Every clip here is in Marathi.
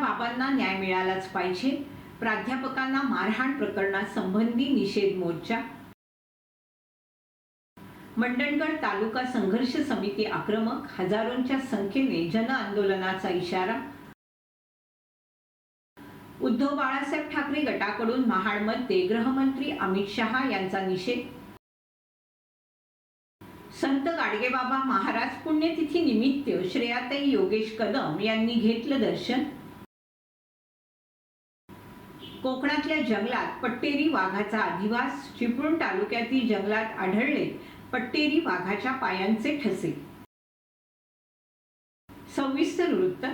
बाबांना न्याय मिळालाच पाहिजे. प्राध्यापकांना मारहाण प्रकरणात संबंधी निषेध मोर्चा. मंडणगड तालुका संघर्ष समिती आक्रमक हजारोंच्या संख्येने जन आंदोलनाचा इशारा. उद्धव बाळासाहेब ठाकरे गटाकडून महाडमध्ये गृहमंत्री अमित शहा यांचा निषेध. संत गाडगेबाबा महाराज पुण्यतिथी निमित्त श्रेयाताई योगेश कदम यांनी घेतलं दर्शन. कोकणातल्या जंगलात पट्टेरी वाघाचा अधिवास चिपळूण तालुक्यातील जंगलात आढळले पट्टेरी वाघाच्या पायांचे ठसे. सविस्तर वृत्त.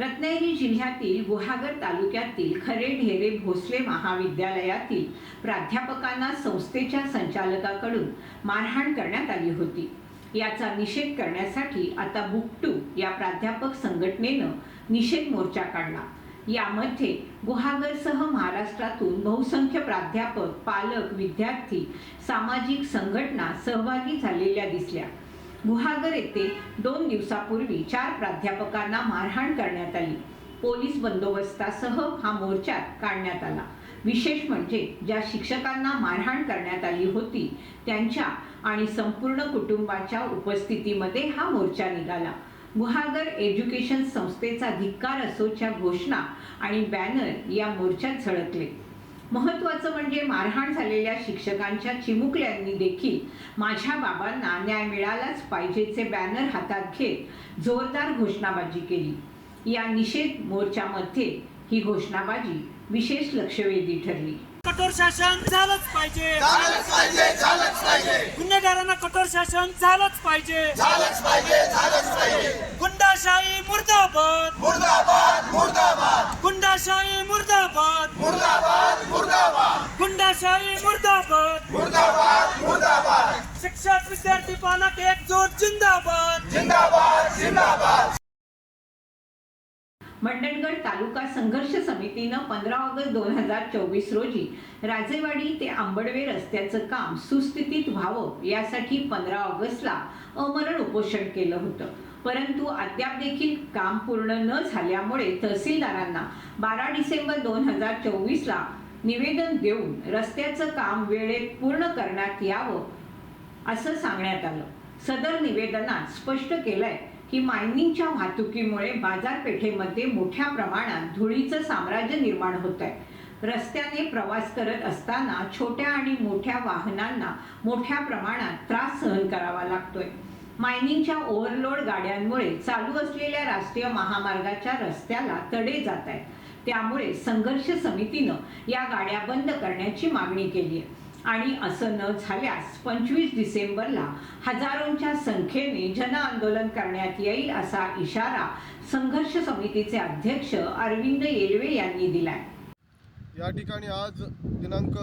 रत्नागिरी जिल्ह्यातील गुहागर तालुक्यातील खरे ढेरे भोसले महाविद्यालयातील प्राध्यापकांना संस्थेच्या संचालकाकडून मारहाण करण्यात आली होती. याचा निषेध करण्यासाठी आता बुकटू या प्राध्यापक संघटनेनं निषेध मोर्चा काढला. यामध्ये गुहागरसह महाराष्ट्रातून बहुसंख्य प्राध्यापक पालक विद्यार्थी सामाजिक संघटना सहभागी झालेल्या दिसल्या. गुहागर येथे दोन दिवसापूर्वी चार प्राध्यापकांना मारहाण करण्यात आली. पोलीस बंदोबस्तासह हा मोर्चा काढण्यात आला. विशेष म्हणजे ज्या शिक्षकांना मारहाण करण्यात आली होती त्यांच्या आणि संपूर्ण कुटुंबाच्या उपस्थितीमध्ये हा मोर्चा निघाला. गुहागर एज्युकेशन संस्थेचा धिक्कार असोच्या घोषणा आणि बॅनर या मोर्चात झळकले. महत्वाचं म्हणजे मारहाण झालेल्या शिक्षकांच्या चिमुकल्यांनी देखील माझ्या बाबांना न्याय मिळालाच पाहिजेचे बॅनर हातात घेत जोरदार घोषणाबाजी केली. या निषेध मोर्चामध्ये ही घोषणाबाजी विशेष लक्षवेधी ठरली. कठोर शासन झालंच पाहिजे. झालंच पाहिजे झालंच पाहिजे. गुन्हेगारांना कठोर शासन झालंच पाहिजे. झालंच पाहिजे झालंच पाहिजे. गुंडाशाही मुर्दाबाद. मुर्दाबाद मुर्दाबाद. गुंडाशाही मुर्दाबाद. मुर्दाबाद मुर्दाबाद. गुंडाशाही मुर्दाबाद. मुर्दाबाद मुर्दाबाद. शिक्षक विद्यार्थी पालक एकजूट जिंदाबाद. जिंदाबाद जिंदाबाद. मंडणगड तालुका संघर्ष समितीनं पंधरा ऑगस्ट दोन हजार चोवीस रोजी राजेवाडी ते आंबडवे रस्त्याचं काम सुस्थितीत व्हावं यासाठी पंधरा ऑगस्टला अमरण उपोषण केलं होतं. परंतु अद्याप देखील काम पूर्ण न झाल्यामुळे तहसीलदारांना बारा डिसेंबर दोन हजार चोवीसला निवेदन देऊन रस्त्याचं काम वेळेत पूर्ण करण्यात यावं असं सांगण्यात आलं. सदर निवेदनात स्पष्ट केलंय की मायनिंगच्या वाहतुकीमुळे बाजारपेठेमध्ये मोठ्या प्रमाणात धुळीचं साम्राज्य निर्माण होत आहे रस्त्याने प्रवास करत असताना छोट्या आणि मोठ्या वाहनांना मोठ्या प्रमाणात त्रास सहन करावा लागतोय. मायनिंगच्या ओव्हरलोड गाड्यांमुळे चालू असलेल्या राष्ट्रीय महामार्गाच्या रस्त्याला तडे जात आहेत त्यामुळे संघर्ष समितीनं या गाड्या बंद करण्याची मागणी केली आहे आणि असं न झाल्यास पंचवीस डिसेंबरला हजारोंच्या संख्येने जन आंदोलन करण्यात येईल असा इशारा संघर्ष समितीचे अध्यक्ष अरविंद येळवे यांनी दिलाय. या ठिकाणी आज दिनांक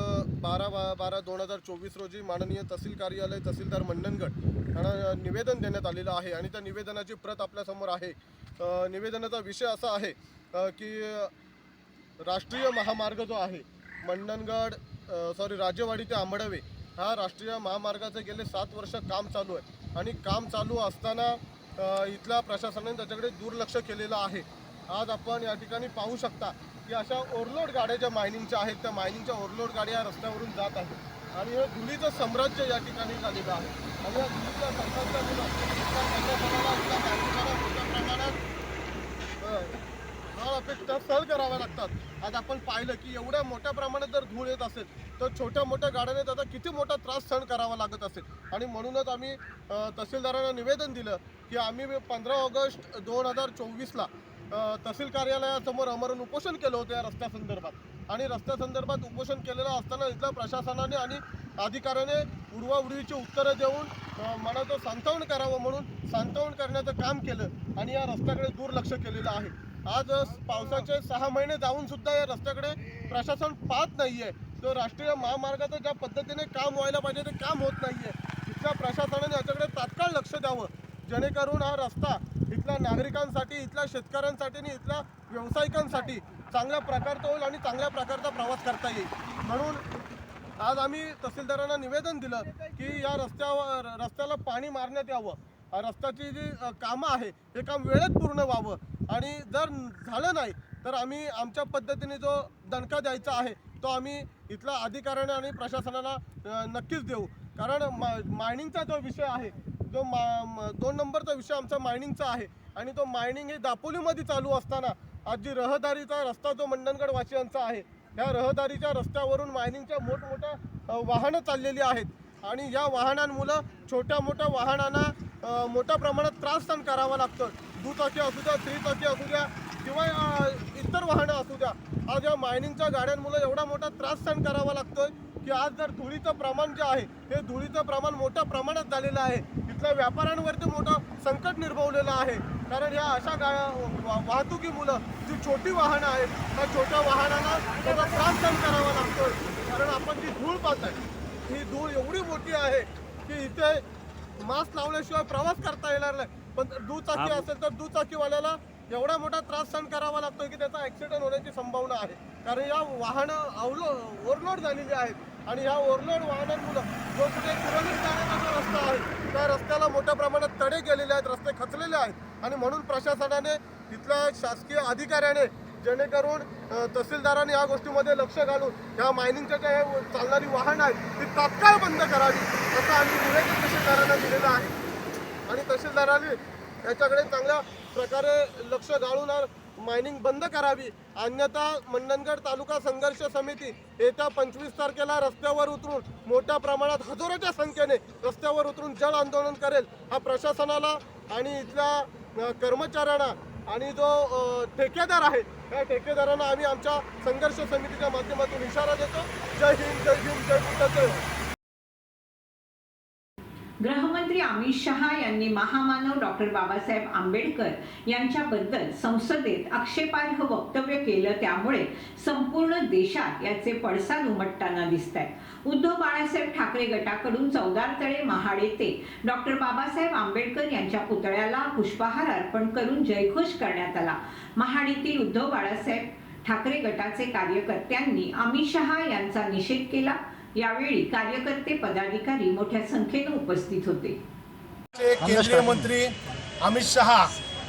बारा बा बारा दोन हजार चोवीस रोजी माननीय तहसील कार्यालय तहसीलदार मंडनगड यांना निवेदन देण्यात आलेलं आहे आणि त्या निवेदनाची प्रत आपल्यासमोर आहे. निवेदनाचा विषय असा आहे की राष्ट्रीय महामार्ग जो आहे मंडनगड सॉरी राजेवाडी ते आंबडवे हा राष्ट्रीय महामार्गाचं गेले सात वर्ष काम चालू आहे. आणि काम चालू असताना इथल्या प्रशासनाने त्याच्याकडे दुर्लक्ष केलेलं आहे. आज आपण या ठिकाणी पाहू शकता की अशा ओव्हरलोड गाड्या ज्या मायनिंगच्या आहेत त्या मायनिंगच्या ओव्हरलोड गाड्या या रस्त्यावरून जात आहेत. आणि हे धुलीचं साम्राज्य या ठिकाणी झालेलं आहे. आणि या धुलीच्या साम्राज्यामुळं मोठ्या प्रमाणात अ, अपेक्षा सहन कराव्या लागतात. आज आपण पाहिलं की एवढ्या मोठ्या प्रमाणात जर धूळ येत असेल तर छोट्या मोठ्या गाड्याने त्याचा किती मोठा त्रास सहन करावा लागत असेल? आणि म्हणूनच आम्ही तहसीलदारांना निवेदन दिलं की आम्ही पंधरा ऑगस्ट दोन हजार चोवीसला तहसील कार्यालयासमोर अमरण उपोषण केलं होतं या रस्त्यासंदर्भात आणि रस्त्यासंदर्भात उपोषण केलेलं असताना इथल्या प्रशासनाने आणि अधिकाऱ्याने उडवाउडवीची उत्तरं देऊन मनाचं सांत्वन करावं म्हणून सांत्वन करण्याचं काम केलं आणि या रस्त्याकडे दुर्लक्ष केलेलं आहे. आज पावसाचे सहा महिने जाऊन सुद्धा या रस्त्याकडे प्रशासन पाहत नाहीये. तो राष्ट्रीय महामार्गाचं ज्या पद्धतीने काम व्हायला पाहिजे ते काम होत नाहीये. इथल्या प्रशासनाने याच्याकडे तात्काळ लक्ष द्यावं. जेणेकरून हा रस्ता इथल्या नागरिकांसाठी इथल्या शेतकऱ्यांसाठी आणि इथल्या व्यावसायिकांसाठी चांगल्या प्रकारचा होईल आणि चांगल्या प्रकारचा प्रवास करता येईल. म्हणून आज आम्ही तहसीलदारांना निवेदन दिलं की या रस्त्यावर रस्त्याला पाणी मारण्यात यावं. रस्त्याची जी कामं आहे हे काम वेळेत पूर्ण व्हावं. आणि जर झालं नाही तर आम्ही आमच्या पद्धतीने जो दणका द्यायचा आहे तो आम्ही इथल्या अधिकाऱ्यांना आणि प्रशासनाला नक्कीच देऊ. कारण मा मायनिंगचा जो विषय आहे जो मा दोन नंबरचा विषय आमचा मायनिंगचा आहे आणि तो मायनिंग हे दापोलीमध्ये चालू असताना आज जी रहदारीचा रस्ता जो मंडणगड वासियांचा आहे या रहदारीच्या रस्त्यावरून मायनिंगच्या मोठमोठ्या वाहनं चाललेली आहेत. आणि या वाहनांमुळं छोट्या मोठ्या वाहनांना मोठ्या प्रमाणात त्रास सहन करावा लागतो. दुचाकी असू द्या त्रिचाकी असू द्या किंवा इतर वाहनं असू द्या. आज या मायनिंगच्या गाड्यांमुळे एवढा मोठा त्रास सहन करावा लागतोय की आज जर धुळीचं प्रमाण जे आहे हे धुळीचं प्रमाण मोठ्या प्रमाणात झालेलं आहे. इथल्या व्यापाऱ्यांवरती मोठं संकट निर्भवलेलं आहे. कारण या अशा गा वा- वाहतुकीमुळं जी छोटी वाहनं आहेत त्या छोट्या वाहनांना त्याचा त्रास सहन करावा लागतोय. कारण आपण जी धूळ पाहत आहे ही धूळ एवढी मोठी आहे की इथे मास्क लावल्याशिवाय प्रवास करता येणार नाही. पण दुचाकी असेल तर दुचाकीवाल्याला एवढा मोठा त्रास सहन करावा लागतोय की त्याचा ऍक्सिडेंट होण्याची संभावना आहे. कारण या वाहनं अवलो ओव्हरलोड झालेली आहेत. आणि या ओव्हरलोड वाहनांमुळं जो कुठे कुरळी जाण्याचा जो रस्ता आहे त्या रस्त्याला मोठ्या प्रमाणात तडे गेलेले आहेत रस्ते खचलेले आहेत. आणि म्हणून प्रशासनाने इथल्या शासकीय अधिकाऱ्याने जेणेकरून तहसीलदारांनी या गोष्टीमध्ये लक्ष घालून या मायनिंगच्या ज्या चालणारी वाहनं आहेत ती तात्काळ बंद करावी. असं आम्ही निवेदन तहसीलदारांना दिलेलं आहे. आणि तहसीलदारांनी याच्याकडे चांगल्या प्रकारे लक्ष घालून मायनिंग बंद करावी. अन्यथा मंडणगड तालुका संघर्ष समिती येत्या पंचवीस तारखेला रस्त्यावर उतरून मोठ्या प्रमाणात हजारोच्या संख्येने रस्त्यावर उतरून जल आंदोलन करेल हा प्रशासनाला आणि इथल्या कर्मचाऱ्यांना आणि जो ठेकेदार आहे त्या ठेकेदारांना आम्ही आमच्या संघर्ष समितीच्या माध्यमातून इशारा देतो. जय हिंद जय हिंद जय बुद्ध जय हो. गृहमंत्री अमित शहा यांनी महामानव डॉक्टर बाबासाहेब आंबेडकर यांच्याबद्दल संसदेत आक्षेपार्ह वक्तव्य केलं त्यामुळे संपूर्ण देशात याचे पडसाद उमटताना दिसत आहेत उद्धव बाळासाहेब ठाकरे गटाकडून चौदार तळे महाड येथे डॉक्टर बाबासाहेब आंबेडकर यांच्या पुतळ्याला पुष्पहार अर्पण करून जयघोष करण्यात आला. महाड येथील उद्धव बाळासाहेब ठाकरे गटाचे कार्यकर्त्यांनी अमित शहा यांचा निषेध केला. यावेळी कार्यकर्ते पदाधिकारी मोठ्या संख्येने उपस्थित होते. केंद्रीय मंत्री अमित शहा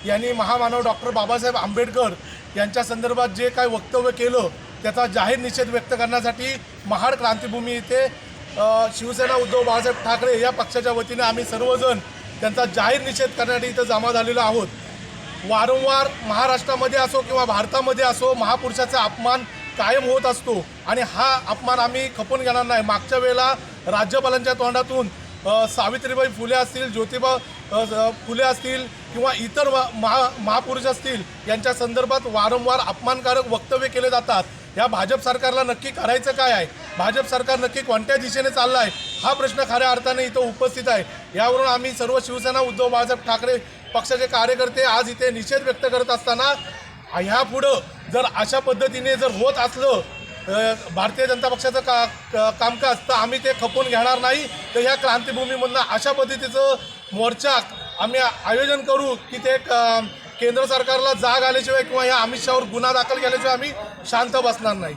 यांनी महामानव डॉक्टर बाबासाहेब आंबेडकर यांच्या संदर्भात जे काय वक्तव्य केलं त्याचा जाहीर निषेध व्यक्त करण्यासाठी महाड क्रांतीभूमी येथे अ, शिवसेना उद्धव बाळासाहेब ठाकरे या पक्षाच्या वतीने आम्ही सर्वजण त्यांचा जाहीर निषेध करण्यासाठी इथं जमा झालेलो आहोत. वारंवार महाराष्ट्रामध्ये असो किंवा भारतामध्ये असो महापुरुषाचा अपमान कायम होत असतो. आणि हा अपमान आम्ही खपून घेणार नाही. मागच्या वेळेला राज्यपालांच्या तोंडातून सावित्रीबाई फुले असतील ज्योतिबा फुले असतील किंवा इतर महा महापुरुष असतील यांच्या संदर्भात वारंवार अपमानकारक वक्तव्य केले जातात. या भाजप सरकारला नक्की करायचं काय आहे? भाजप सरकार नक्की कोणत्या दिशेने चाललं आहे हा प्रश्न खऱ्या अर्थाने इथं उपस्थित आहे. यावरून आम्ही सर्व शिवसेना उद्धव बाळासाहेब ठाकरे पक्षाचे कार्यकर्ते आज इथे निषेध व्यक्त करत असताना ह्या पुढं जर अशा पद्धतीने जर होत असलं भारतीय जनता पक्षाचं का का- कामकाज तर आम्ही ते खपून घेणार नाही. तर ह्या क्रांतीभूमीमधनं अशा पद्धतीचं मोर्चा आम्ही आयोजन करू की ते केंद्र सरकारला जाग आल्याशिवाय किंवा या अमित शहावर गुन्हा दाखल केल्याशिवाय आम्ही शांत बसणार नाही.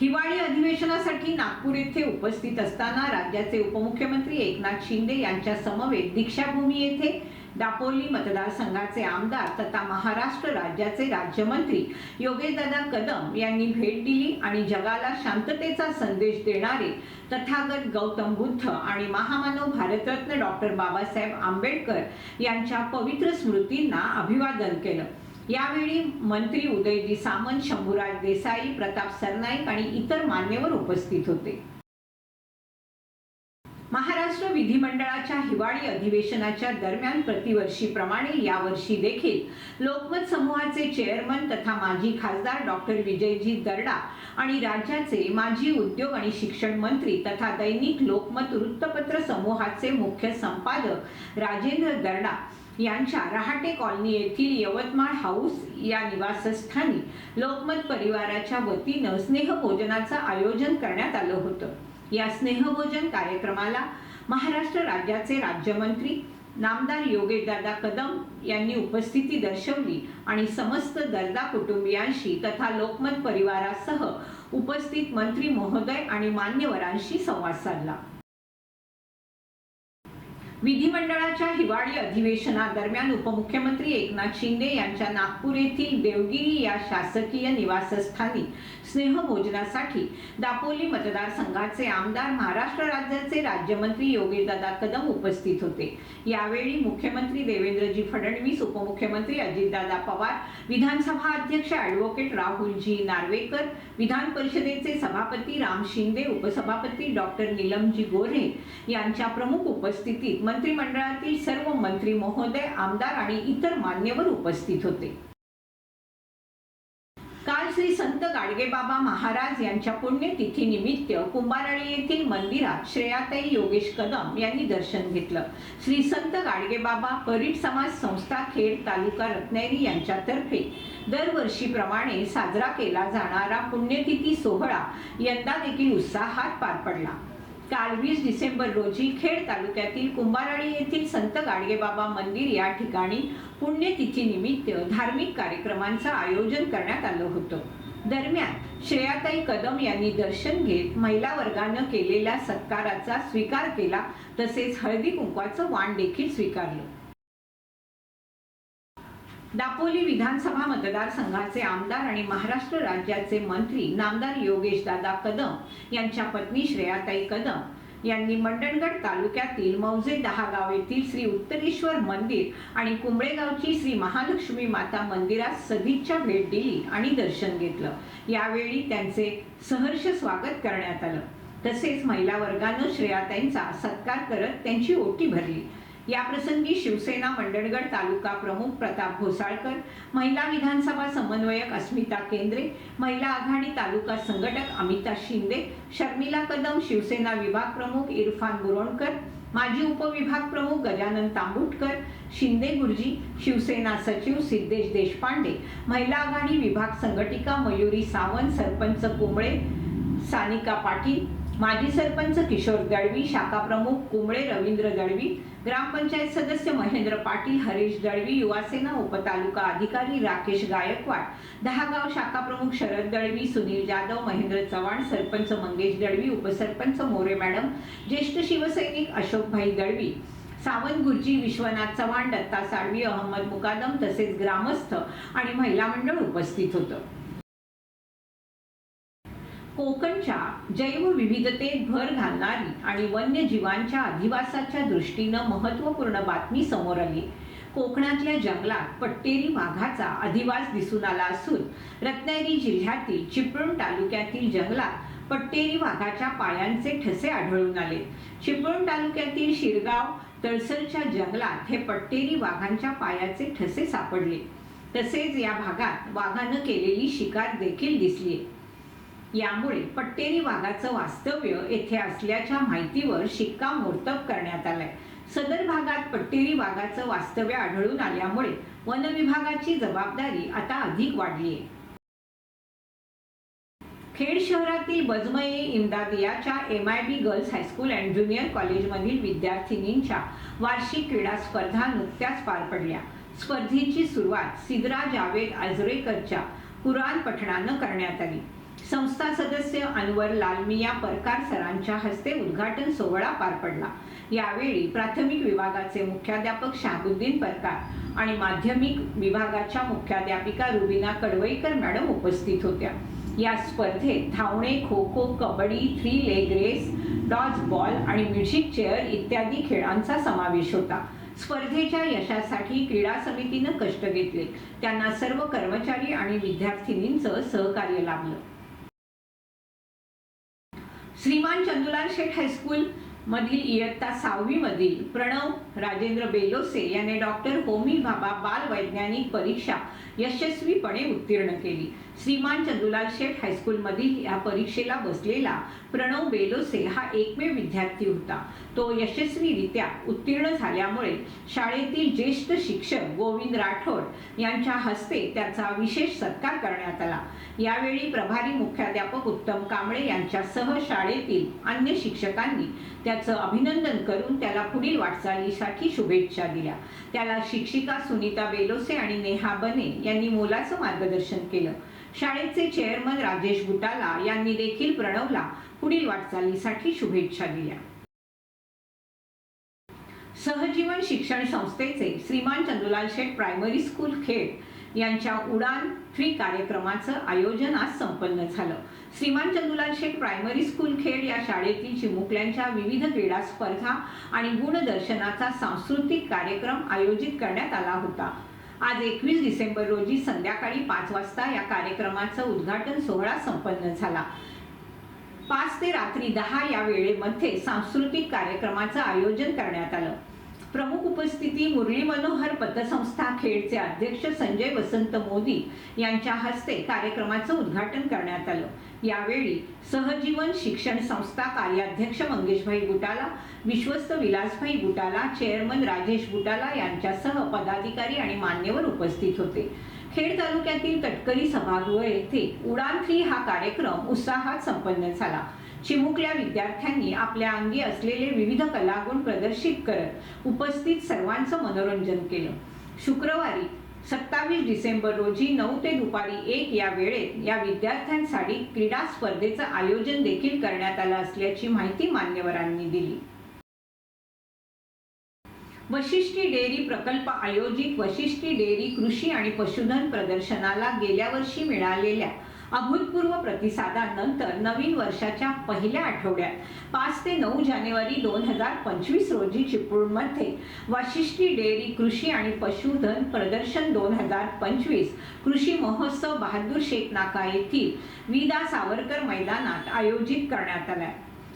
हिवाळी अधिवेशनासाठी नागपूर येथे उपस्थित असताना राज्याचे उपमुख्यमंत्री एकनाथ शिंदे यांच्या समवेत दीक्षाभूमी येथे दापोली मतदारसंघाचे आमदार तथा महाराष्ट्र राज्याचे राज्यमंत्री योगेशदादा कदम यांनी भेट दिली आणि जगाला शांततेचा संदेश देणारे तथागत गौतम बुद्ध आणि महामानव भारतरत्न डॉक्टर बाबासाहेब आंबेडकर यांच्या पवित्र स्मृतींना अभिवादन केलं. यावेळी मंत्री उदयजी सामंत शंभूराज देसाई प्रताप सरनाईक आणि इतर मान्यवर उपस्थित होते. महाराष्ट्र विधिमंडळाच्या हिवाळी अधिवेशनाच्या दरम्यान प्रतिवर्षीप्रमाणे यावर्षी देखील लोकमत समूहाचे चेअरमन तथा माजी खासदार डॉक्टर विजयजी दर्डा आणि राज्याचे माजी उद्योग आणि शिक्षण मंत्री तथा दैनिक लोकमत वृत्तपत्र समूहाचे मुख्य संपादक राजेंद्र दर्डा यांच्या रहाटे कॉलनी येथील यवतमाळ हाऊस या निवासस्थानी लोकमत परिवाराच्या वतीनं स्नेहभोजनाचं आयोजन करण्यात आलं होतं. या स्नेहभोजन कार्यक्रमाला महाराष्ट्र राज्याचे राज्यमंत्री नामदार योगेशदादा कदम यांनी उपस्थिती दर्शवली आणि समस्त दर्दा कुटुंबियांशी तथा लोकमत परिवारासह उपस्थित मंत्री महोदय आणि मान्यवरांशी संवाद साधला. विधिमंडळाच्या हिवाळी अधिवेशनादरम्यान उपमुख्यमंत्री एकनाथ शिंदे यांच्या नागपूर येथील देवगिरी या शासकीय निवासस्थानी स्नेहभोजनासाठी दापोली मतदारसंघाचे आमदार महाराष्ट्र राज्याचे राज्यमंत्री योगीदादा कदम उपस्थित होते. यावेळी मुख्यमंत्री देवेंद्रजी फडणवीस उपमुख्यमंत्री अजितदादा पवार विधानसभा अध्यक्ष ॲडव्होकेट राहुलजी नार्वेकर विधान परिषदेचे सभापती राम शिंदे उपसभापती डॉक्टर नीलमजी गोऱ्हे यांच्या प्रमुख उपस्थितीत मंत्रिमंडळातील सर्व मंत्री महोदय आमदार आणि इतर मान्यवर उपस्थित होते. संत गाडगेबाबा महाराज यांच्या पुण्यतिथी निमित्त कुंभारळी येथील मंदिरात श्रेयाताई योगेश कदम यांनी दर्शन घेतलं. श्री संत गाडगेबाबा परीट समाज संस्था खेड तालुका रत्नागिरी यांच्यातर्फे दरवर्षीप्रमाणे साजरा केला जाणारा पुण्यतिथी सोहळा यंदा देखील उत्साहात पार पडला. काल वीस डिसेंबर रोजी खेड तालुक्यातील कुंभारळी येथील संत गाडगेबाबा मंदिर या ठिकाणी पुण्यतिथीनिमित्त धार्मिक कार्यक्रमांचं आयोजन करण्यात आलं होतं. दरम्यान श्रेयाताई कदम यांनी दर्शन घेत महिला वर्गानं केलेल्या सत्काराचा स्वीकार केला तसेच हळदी कुंकवाचं वाण देखील स्वीकारलं. दापोली विधानसभा मतदारसंघाचे आमदार आणि महाराष्ट्र राज्याचे मंत्री नामदार योगेश दादा कदम यांच्या पत्नी श्रेयाताई कदम यांनी मंडणगड तालुक्यातील मौजे दहा गाव येथील श्री उत्तरेश्वर मंदिर आणि कुंबळेगावची श्री महालक्ष्मी माता मंदिरात सदिच्छा भेट दिली आणि दर्शन घेतलं. यावेळी त्यांचे सहर्ष स्वागत करण्यात आलं. तसेच महिला वर्गानं श्रेयाताईंचा सत्कार करत त्यांची ओटी भरली. याप्रसंगी शिवसेना मंडणगड तालुका प्रमुख प्रताप घोसाळकर महिला विधानसभा समन्वयक अस्मिता केंद्रे महिला आघाडी तालुका संघटक अमिता शिंदे शर्मिला कदम शिवसेना विभाग प्रमुख इरफान बुरोणकर माजी उपविभाग प्रमुख गजानन तांबुटकर शिंदे गुरुजी शिवसेना सचिव सिद्धेश देशपांडे महिला आघाडी विभाग संघटिका मयुरी सावंत सरपंच कुंबळे सानिका पाटील माजी सरपंच किशोर दळवी शाखा प्रमुख कुंबळे रवींद्र दळवी ग्रामपंचायत सदस्य महेंद्र पाटील हरीश दळवी युवासेना उपतालुका अधिकारी राकेश गायकवाड दहागाव शाखा प्रमुख शरद दळवी सुनील जाधव महेंद्र चव्हाण सरपंच मंगेश दळवी उपसरपंच मोरे मॅडम ज्येष्ठ शिवसैनिक अशोकभाई दळवी सावंत गुरुजी विश्वनाथ चव्हाण दत्ता साळवी अहमद मुकादम तसेच ग्रामस्थ आणि महिला मंडळ उपस्थित होतं. कोकणच्या जैवविविधतेत भर घालणारी आणि वन्यजीवांच्या अधिवासाच्या दृष्टीनं महत्त्वपूर्ण बातमी समोर आली. कोकणातल्या जंगलात पट्टेरी वाघाचा अधिवास दिसून आला असून रत्नागिरी जिल्ह्यातील चिपळूण तालुक्यातील जंगलात पट्टेरी वाघाच्या पायांचे ठसे आढळून आले. चिपळूण तालुक्यातील शिरगाव तळसरच्या जंगलात हे पट्टेरी वाघांच्या पायाचे ठसे सापडले. तसेच या भागात वाघानं केलेली शिकार देखील दिसली यामुळे पट्टेरी वाघाचं वास्तव्य येथे असल्याच्या माहितीवर शिक्कामोर्तब करण्यात आलंय. सदर भागात पट्टेरी वाघाचं वास्तव्य आढळून आल्यामुळे वन विभागाची जबाबदारी आता अधिक वाढली आहे खेड शहरातील बजमये इमदादियाच्या M I B girls high school and junior कॉलेजमधील विद्यार्थिनींच्या वार्षिक क्रीडा स्पर्धा नुकत्याच पार पडल्या. स्पर्धेची सुरुवात सिद्रा जावेद आजरेकरच्या कुराण पठणानं करण्यात आली. संस्था सदस्य अनवर लालमिया परकार सरांच्या हस्ते उद्घाटन सोहळा पार पडला. यावेळी प्राथमिक विभागाचे मुख्याध्यापक शाहबुद्दीन परकार आणि माध्यमिक विभागाच्या मुख्याध्यापिका रुबिना कडवईकर मॅडम उपस्थित होत्या. या स्पर्धेत धावणे kho kho kabaddi three leg race dodge ball आणि म्युझिक चेअर इत्यादी खेळांचा समावेश होता. स्पर्धेच्या यशासाठी क्रीडा समितीनं कष्ट घेतले. त्यांना सर्व कर्मचारी आणि विद्यार्थिनींचं सहकार्य लाभलं. श्रीमान चंदुलाल शेठ हायस्कूल मधील इयत्ता सहावी मधील प्रणव राजेंद्र बेलोसे याने डॉक्टर होमी भाबा बाल वैज्ञानिक परीक्षा यशस्वीपणे उत्तीर्ण केली. श्रीमान चंदुलाल शेठ हायस्कूलमधील या परीक्षेला बसलेला प्रणव बेलोसे हा एकमेव विद्यार्थी होता. तो यशस्वीरित्या उत्तीर्ण झाल्यामुळे शाळेतील ज्येष्ठ शिक्षक गोविंद राठोड यांच्या हस्ते त्याचा विशेष सत्कार करण्यात आला. यावेळी प्रभारी मुख्याध्यापक उत्तम कांबळे यांच्यासह शाळेतील अन्य शिक्षकांनी त्याचं अभिनंदन करून त्याला पुढील वाटचालीसाठी शुभेच्छा दिल्या. त्याला शिक्षिका सुनीता बेलोसे आणि नेहा बने यांनी मोलाचं मार्गदर्शन केलं. शाळेचे चेअरमन राजेश बुटाला यांनी देखील प्रणवला पुढील वाटचालीसाठी शुभेच्छा दिल्या. सहजीवन शिक्षण संस्थेचे श्रीमान चंदुलाल शेठ प्रायमरी स्कूल खेड यांच्या उडान फ्री कार्यक्रमाचं आयोजन आज संपन्न झालं. श्रीमान चंदुलाल शेठ प्रायमरी स्कूल खेड या शाळेतील चिमुकल्यांच्या विविध क्रीडा स्पर्धा आणि गुणदर्शनाचा सांस्कृतिक कार्यक्रम आयोजित करण्यात आला होता. आज एकवीस डिसेंबर रोजी संध्याकाळी पाच वाजता या कार्यक्रमाचं उद्घाटन सोहळा संपन्न झाला. पाच ते रात्री दहा या वेळेमध्ये सांस्कृतिक कार्यक्रमाचं आयोजन करण्यात आलं. प्रमुख उपस्थिती मुरली मनोहर पतसंस्था खेडचे अध्यक्ष संजय वसंत मोदी यांच्या हस्ते कार्यक्रमाचं उद्घाटन करण्यात आलं. यावेळी सहजीवन शिक्षण संस्था कार्याध्यक्ष मंगेशभाई बुटाला विश्वस्त विलासभाई बुटाला चेअरमन राजेश बुटाला यांच्यासह पदाधिकारी आणि मान्यवर उपस्थित होते. खेड तालुक्यातील तटकरी सभागृह येथे उडान थ्री हा कार्यक्रम उत्साहात संपन्न झाला. चिमुकल्या विद्यार्थ्यांनी आपल्या अंगी असलेले विविध कलागुण प्रदर्शित करत उपस्थित सर्वांचं मनोरंजन केलं. शुक्रवारी सत्तावीस डिसेंबर रोजी नऊ ते दुपारी एक या वेळेत या विद्यार्थ्यांसाठी क्रीडा स्पर्धेचं आयोजन देखील करण्यात आलं असल्याची माहिती मान्यवरांनी दिली. वशिष्ठी डेअरी प्रकल्प आयोजित वशिष्ठी डेअरी कृषी आणि पशुधन प्रदर्शनाला गेल्या वर्षी मिळालेल्या अभूतपूर्व प्रतिसादानंतर नवीन वर्षाच्या पहिल्या आठवड्यात पाच ते नऊ जानेवारी दोन हजार पंचवीस रोजी चिपळूणमध्ये वाशिष्ठी डेअरी कृषी आणि पशुधन प्रदर्शन दोन हजार पंचवीस कृषी महोत्सव बहादूर शेख नाका येथील विदा सावरकर मैदानात आयोजित करण्यात आलाय.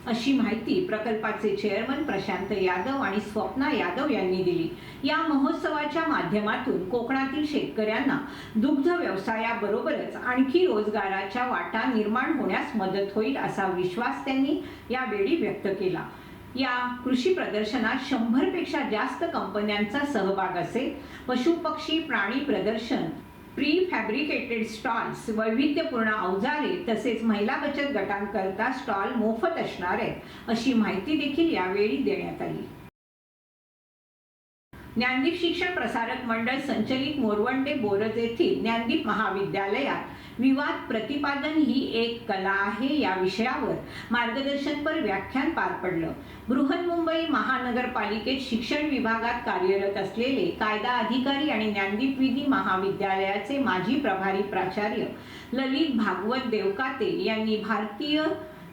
अशी माहिती प्रकल्पाचे चेअरमन प्रशांत यादव आणि स्वप्ना यादव यांनी दिली. या महोत्सवाच्या माध्यमातून कोकणातील शेतकऱ्यांना दुग्ध व्यवसायाबरोबरच आणखी रोजगाराच्या वाटा निर्माण होण्यास मदत होईल असा विश्वास त्यांनी यावेळी व्यक्त केला. या कृषी प्रदर्शनात शंभरपेक्षा जास्त कंपन्यांचा सहभाग असेल. पशुपक्षी प्राणी प्रदर्शन प्री फॅब्रिकेटेड स्टॉल्स वैविध्यपूर्ण अवजारे तसेच महिला बचत गटांकरता स्टॉल मोफत असणार आहेत अशी माहिती देखील यावेळी देण्यात आली. ज्ञानदीप शिक्षण प्रसारक मंडळ संचलित मोरवंडे बोरज येथील ज्ञानदीप महाविद्यालयात विवाद प्रतिपादन ही एक कला आहे या विषयावर मार्गदर्शनपर व्याख्यान पार पडलं. बृहन्मुंबई महानगरपालिकेत शिक्षण विभागात कार्यरत असलेले कायदा अधिकारी आणि ज्ञानदीप विधी महाविद्यालयाचे माजी प्रभारी प्राचार्य ललित भागवत देवकाते यांनी भारतीय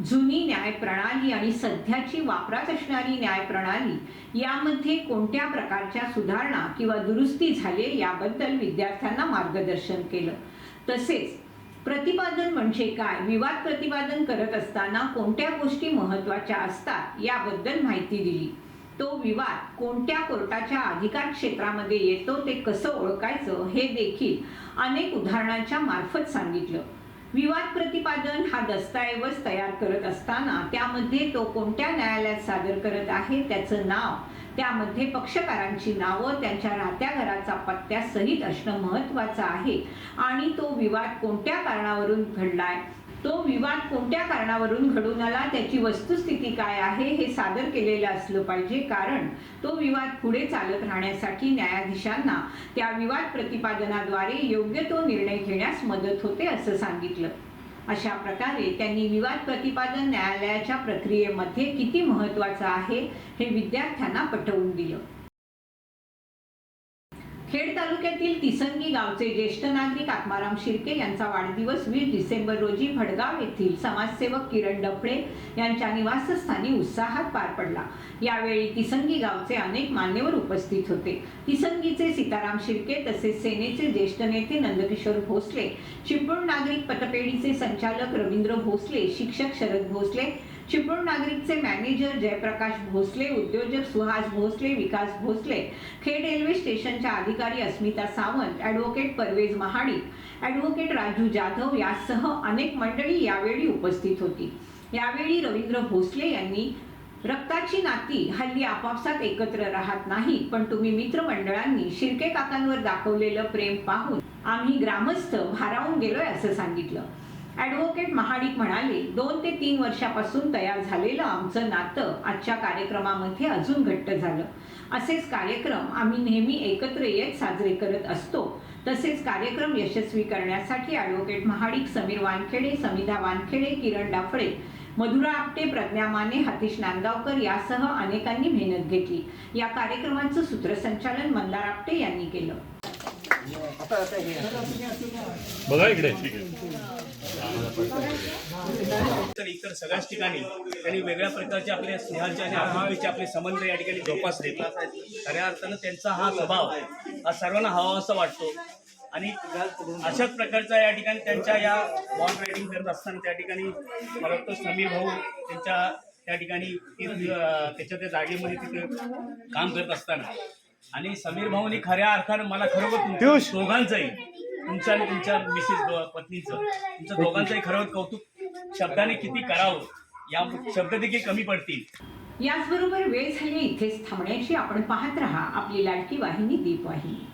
जुनी न्याय प्रणाली आणि सध्याची वापरात असणारी न्याय प्रणाली यामध्ये कोणत्या प्रकारच्या सुधारणा किंवा दुरुस्ती झाले याबद्दल विद्यार्थ्यांना मार्गदर्शन केलं. तसेच प्रतिपादन म्हणजे काय? विवाद प्रतिपादन करत असताना कोणत्या गोष्टी महत्त्वाच्या असतात याबद्दल माहिती दिली. तो विवाद कोणत्या कोर्टाच्या अधिकार क्षेत्रामध्ये येतो ते कसं ओळखायचं हे देखील अनेक उदाहरणांच्या मार्फत सांगितलं. विवाद प्रतिपादन हा दस्तऐवज तयार करत असताना त्यामध्ये तो कोणत्या न्यायालयात सादर करत आहे त्याचं नाव त्यामध्ये पक्षकारांची नावं त्यांच्या राहत्या घराचा पत्त्या सहित असणं महत्त्वाचं आहे. आणि तो विवाद कोणत्या कारणावरून घडलाय? तो विवाद कोणत्या कारणावरून घडून आला? त्याची वस्तुस्थिती काय आहे? हे सादर केलेलं असलं पाहिजे. कारण तो विवाद पुढे चालत राहण्यासाठी न्यायाधीशांना त्या विवाद प्रतिपादनाद्वारे योग्य तो निर्णय घेण्यास मदत होते असं सांगितलं. अशा प्रकारे त्यांनी विवाद प्रतिपादन न्यायालयाच्या प्रक्रियेमध्ये किती महत्त्वाचं आहे हे विद्यार्थ्यांना पटवून दिलं. खेड तालुक्यातील तिसंगी गावचे ज्येष्ठ नागरिक आत्माराम शिर्के यांचा वाढदिवस वीस डिसेंबर रोजी भडगाव येथील समाजसेवक किरण डफळे यांच्या निवासस्थानी उत्साहात पार पडला. यावेळी तिसंगी गावचे अनेक मान्यवर उपस्थित होते. तिसंगीचे सीताराम शिर्के तसेच सेनेचे ज्येष्ठ नेते नंदकिशोर भोसले चिपळूण नागरिक पतपेढीचे संचालक रवींद्र भोसले शिक्षक शरद भोसले चिपळूण नागरिकचे मॅनेजर जयप्रकाश भोसले उद्योजक सुहास भोसले विकास भोसले खेड रेल्वे स्टेशनच्या अधिकारी अस्मिता सावंत ॲडव्होकेट परवेज महाडिक ॲडव्होकेट राजू जाधव यासह अनेक मंडळी यावेळी उपस्थित होती. यावेळी रवींद्र भोसले यांनी रक्ताची नाती हल्ली आपापसात एकत्र राहत नाही पण तुम्ही मित्रमंडळांनी शिर्के काकांवर दाखवलेलं प्रेम पाहून आम्ही ग्रामस्थ भारावून गेलोय असं सांगितलं. ॲडव्होकेट महाडिक म्हणाले दोन ते तीन वर्षापासून तयार झालेलं आमचं नातं आजच्या कार्यक्रमामध्ये अजून घट्ट झालं. असेच कार्यक्रम आम्ही नेहमी एकत्र येत साजरे करत असतो. तसेच कार्यक्रम यशस्वी करण्यासाठी ॲडव्होकेट महाडिक समीर वानखेडे समिधा वानखेडे किरण डाफळे मधुरा आपटे प्रज्ञा माने हतीश नांदगावकर यासह अनेकांनी मेहनत घेतली. या कार्यक्रमाचं सूत्रसंचालन मंदार आपटे यांनी केलं. बघा इकडे. तर इतर सगळ्याच ठिकाणी त्यांनी वेगळ्या प्रकारचे आपले स्नेहाचे आणि आपुलकीचे आपले संबंध या ठिकाणी जोपासले खऱ्या अर्थानं त्यांचा हा स्वभाव हा सर्वांना हवा असं वाटतो. आणि अशाच प्रकारचा या ठिकाणी त्यांच्या या बॉन्ड रायडिंग करत असताना त्या ठिकाणी मला वाटतं समीर भाऊ त्यांच्या त्या ठिकाणी त्याच्या त्या जागेमध्ये तिथे काम करत असताना. आणि समीर भाऊनी खऱ्या अर्थानं मला खरोखर दोघांचंही तुमचं आणि तुमच्या मिसेस पत्नीचं. तुमच्या दोघांचंही खरं कौतुक. शब्दाने किती करावं या शब्द देखील कमी पडतील. याचबरोबर वेळ झाली इथेच थांबण्याची. आपण पाहत रहा आपली लाडकी वाहिनी दीपवाहिनी.